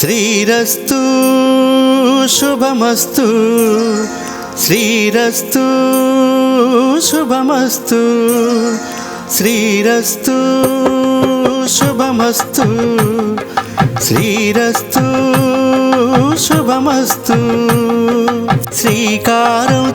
శ్రీరస్తు శుభమస్తు. శ్రీరస్తు శుభమస్తు. శ్రీరస్తు శుభమస్తు. శ్రీరస్తు శుభమస్తు. శ్రీకారం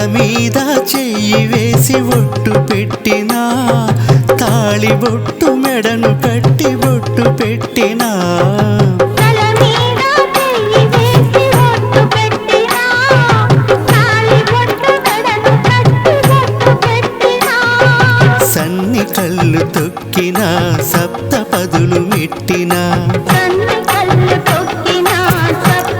తల మీద చెయ్యి వేసి ఒట్టు పెట్టినా తాళి బొట్టు మెడను కట్టి బొట్టు పెట్టినా. సన్ని కళ్ళు తొక్కిన సప్త పదులు మెట్టినా. కళ్ళు తొక్కినా సప్త పదులు మెట్టినా